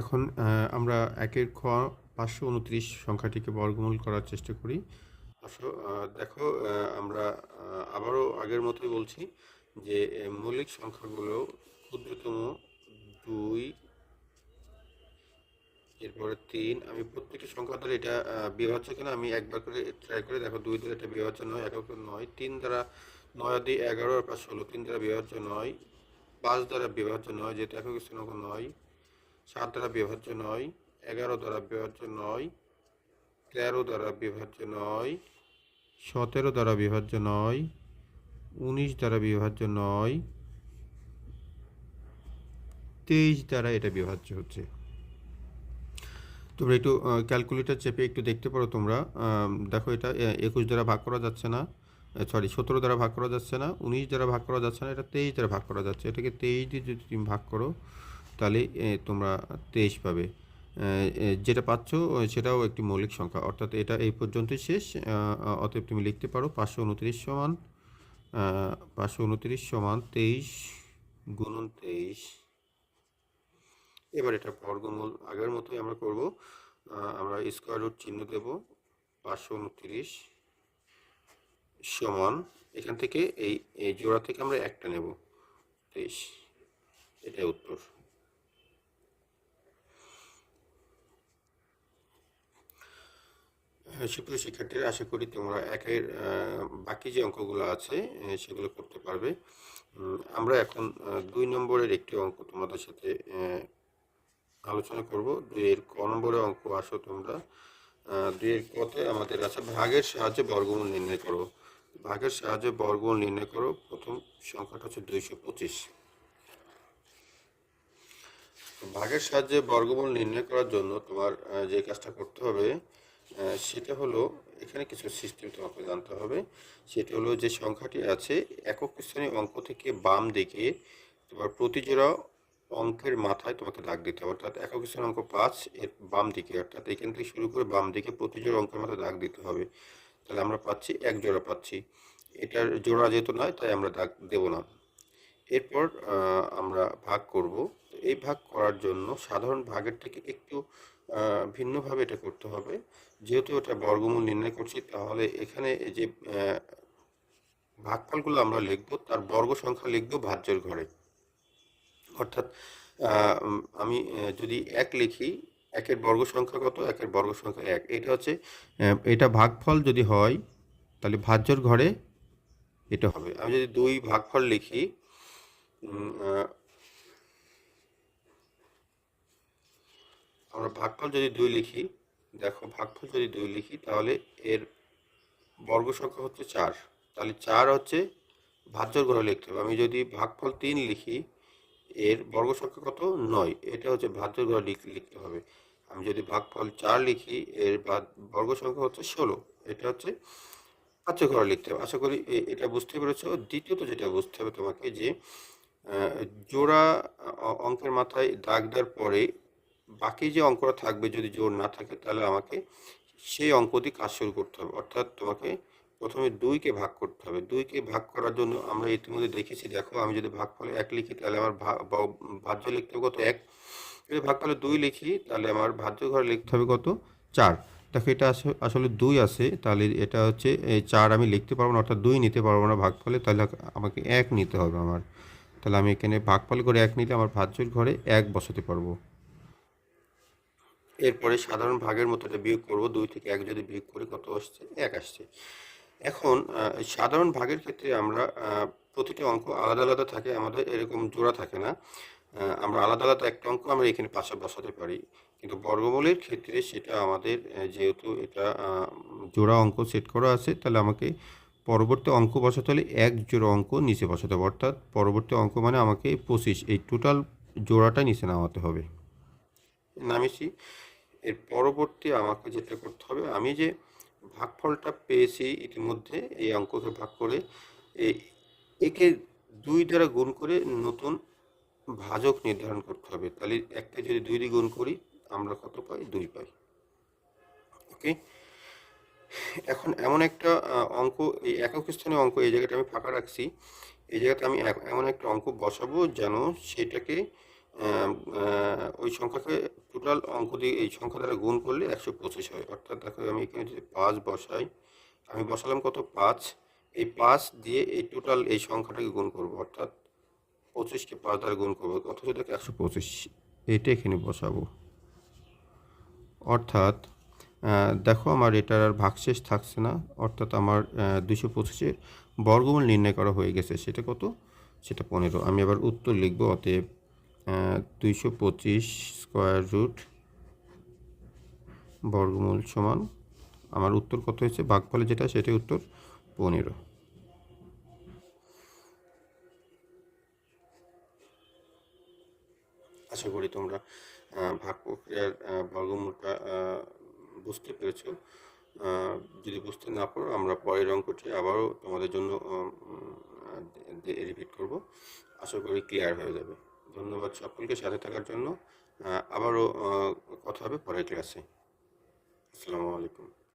এখন আমরা একের খ পাঁচশো উনত্রিশ সংখ্যাটিকে বর্গমূল করার চেষ্টা করি। দেখো আমরা আবারও আগের মতোই বলছি যে মৌলিক সংখ্যাগুলো ক্ষুদ্রতম দুই, এরপরে তিন। আমি প্রত্যেকটি সংখ্যা দ্বারা এটা বিভাজ্য কিনা আমি একবার করে ট্রাই করে দেখো। দুই দ্বারা এটা বিভাজ্য নয় একক নয়। তিন দ্বারা নয় আদি এগারো আর পাঁচ ষোলো। তিন দ্বারা বিভাজ্য নয়, পাঁচ দ্বারা বিভাজ্য নয়, যেহেতু একক নয়। সাত দ্বারা বিভাজ্য নয়, এগারো দ্বারা বিভাজ্য নয়, তেরো দ্বারা বিভাজ্য নয়, সতেরো দ্বারা বিভাজ্য নয়, উনিশ দ্বারা বিভাজ্য নয়, তেইশ দ্বারা এটা বিভাজ্য হচ্ছে। তোমরা একটু ক্যালকুলেটার চেপে একটু দেখতে পারো তোমরা। দেখো এটা একুশ দ্বারা ভাগ করা যাচ্ছে না। সরি সতেরো দ্বারা ভাগ করা যাচ্ছে না, উনিশ দ্বারা ভাগ করা যাচ্ছে না, এটা তেইশ দ্বারা ভাগ করা যাচ্ছে। এটাকে তেইশ দিয়ে যদি তুমি ভাগ করো তাহলে তোমরা তেইশ পাবে। যেটা পাচ্ছ সেটাও একটি মৌলিক সংখ্যা। অর্থাৎ এটা এই পর্যন্তই শেষ। অতএব তুমি লিখতে পারো পাঁচশো উনত্রিশ সমান পাঁচশো উনত্রিশ সমান তেইশ গুণন তেইশ। এবার এটা বর্গমূল আগের মতোই আমরা করব। আমরা স্কোয়ার রুট চিহ্ন দেব, পাঁচশো উনত্রিশ সমান, এখান থেকে এই জোড়া থেকে আমরা একটা নেব। তেইশ, এটাই উত্তর হ্যাঁ, সুপ্রিয় শিক্ষার্থীরা আশা করি তোমরা একের বাকি যে অঙ্কগুলো আছে সেগুলো করতে পারবে। আমরা এখন দুই নম্বরের একটি অঙ্ক তোমাদের সাথে আলোচনা করব। দুইয়ের ক নম্বরের অঙ্ক আসো তোমরা। দুইয়ের কতে আমাদের আছে ভাগের সাহায্যে বর্গমূল নির্ণয় করো। ভাগের সাহায্যে বর্গমূল নির্ণয় করো। প্রথম সংখ্যাটা হচ্ছে দুইশো পঁচিশ। ভাগের সাহায্যে বর্গমূল নির্ণয় করার জন্য তোমার যে কাজটা করতে হবে সেটা হলো, এখানে কিছু সিস্টেম তোমাকে জানতে হবে। সেটা হলো যে সংখ্যাটি আছে, একক স্থানীয় অঙ্ক থেকে বাম দিকে তোমার প্রতি জোড়া অঙ্কের মাথায় তোমাকে দাগ দিতে হবে। অর্থাৎ একক স্থানীয় অঙ্ক পাঁচ, এর বাম দিকে, অর্থাৎ এখান থেকে শুরু করে বাম দিকে প্রতি জোড়া অঙ্কের মাথায় দাগ দিতে হবে। তাহলে আমরা পাচ্ছি, এক জোড়া পাচ্ছি। এটার জোড়া যেহেতু নয়, তাই আমরা দাগ দেব না। এরপর আমরা ভাগ করব। এই ভাগ করার জন্য সাধারণ ভাগের থেকে একটু ভিন্নভাবে এটা করতে হবে। যেহেতু এটা বর্গমূল নির্ণয় করছি, তাহলে এখানে যে ভাগফলগুলো আমরা লিখব, তার বর্গ সংখ্যা লিখব ভাজ্যের ঘরে। অর্থাৎ আমি যদি এক লিখি, একের বর্গ সংখ্যা কত? একের বর্গ সংখ্যা এক। এটা হচ্ছে এটা ভাগফল যদি হয়, তাহলে ভাজ্যর ঘরে এটা হবে। আমি যদি দুই ভাগফল লিখি আমরা ভাগফল যদি দুই লিখি, দেখো ভাগফল যদি দুই লিখি, তাহলে এর বর্গ সংখ্যা হচ্ছে চার। তাহলে চার হচ্ছে ভাজ্যর ঘরে লিখতে হবে। আমি যদি ভাগফল তিন লিখি, এর বর্গ সংখ্যা কত? নয়। এটা হচ্ছে ভাজ্যর ঘরে লিখ- লিখতে হবে। আমি যদি ভাগফল চার লিখি, এর বর্গ সংখ্যা হচ্ছে ষোলো। এটা হচ্ছে ভাজ্য ঘরে লিখতে হবে। আশা করি এটা বুঝতে পেরেছ। দ্বিতীয়ত যেটা বুঝতে হবে তোমাকে যে জোড়া অঙ্কের মাথায় দাগ দেওয়ার পরে বাকি যে অঙ্কটা থাকবে যদি জোর না থাকে তাহলে আমাকে সেই অঙ্ক দিয়ে কাজ শুরু করতে হবে। অর্থাৎ তোমাকে প্রথমে দুইকে ভাগ করতে হবে। দুইকে ভাগ করার জন্য আমরা ইতিমধ্যে দেখেছি, দেখো আমি যদি ভাগফলে এক লিখি তাহলে আমার ভাজ্য লিখতে হবে কত এক? যদি ভাগফলে দুই লিখি তাহলে আমার ভাজ্য ঘরে লিখতে হবে কত চার। দেখো এটা আস- আসলে দুই আছে, তাহলে এটা হচ্ছে চার আমি লিখতে পারব না, অর্থাৎ দুই নিতে পারব না ভাগ ফলে তাহলে আমাকে এক নিতে হবে আমার। তাহলে আমি এখানে ভাগফল করে এক নিলে আমার ভাজ্যের ঘরে এক বসাতে পারব। এরপরে সাধারণ ভাগের মতো এটা বিয়োগ করব, দুই থেকে এক যদি বিয়োগ করি কত আসছে? এক আসছে। এখন সাধারণ ভাগের ক্ষেত্রে আমরা প্রতিটি অঙ্ক আলাদা আলাদা থাকে, আমাদের এরকম জোড়া থাকে না। আমরা আলাদা আলাদা একটা অঙ্ক আমরা এখানে পাশে বসাতে পারি। কিন্তু বর্গমূলের ক্ষেত্রে সেটা আমাদের যেহেতু এটা জোড়া অঙ্ক সেট করা আছে, তাহলে আমাকে পরবর্তী অঙ্ক বসাতে হলে এক জোড়া অঙ্ক নিচে বসাতে হবে। অর্থাৎ পরবর্তী অঙ্ক মানে আমাকে পঁচিশ, এই টোটাল জোড়াটা নিচে নামাতে হবে। নামিয়েছি। এর পরবর্তী আমাকে যেটা করতে হবে, আমি যে ভাগফলটা পেয়েছি ইতিমধ্যে, এই অঙ্ককে ভাগ করে একে দুই দ্বারা গুণ করে নতুন ভাজক নির্ধারণ করতে হবে। তাহলে একটা যদি দুই দিয়ে গুণ করি, আমরা কত পাই? দুই পাই। ওকে? এখন এমন একটা অঙ্ক, এই একক স্থানীয় অঙ্ক, এই জায়গাটা আমি ফাঁকা রাখছি। এই জায়গাতে আমি এমন একটা অঙ্ক বসাবো যেন সেটাকে ওই সংখ্যাকে টোটাল অঙ্ক দিয়ে এই সংখ্যা দ্বারা গুণ করলে একশো পঁচিশ হয়। অর্থাৎ দেখো আমি এখানে যদি পাঁচ বসাই, আমি বসালাম কত? পাঁচ। এই পাঁচ দিয়ে এই টোটাল এই সংখ্যাটাকে গুণ করব। অর্থাৎ পঁচিশকে পাঁচ দ্বারা গুণ করব। অথচ দেখো একশো পঁচিশ এইটা এখানে বসাবো। অর্থাৎ দেখো আমার এটার আর ভাগশেষ থাকছে না। অর্থাৎ আমার দুশো পঁচিশের বর্গমূল নির্ণয় করা হয়ে গেছে। সেটা কত? সেটা পনেরো। আমি আবার উত্তর লিখব, অতএব দুইশো পঁচিশ স্কোয়ার রুট বর্গমূল সমান, আমার উত্তর কত হয়েছে? ভাগফলে যেটা, সেটাই উত্তর পনেরো। আশা করি তোমরা ভাগ প্রক্রিয়ার বর্গমূলটা বুঝতে পেরেছ। যদি বুঝতে না পারো, আমরা পরের অঙ্কটি আবারও তোমাদের জন্য রিপিট করব। আশা করি ক্লিয়ার হয়ে যাবে। ধন্যবাদ সকলকে সাথে থাকার জন্য। আবারও কথা হবে পরের ক্লাসে আসসালামু আলাইকুম।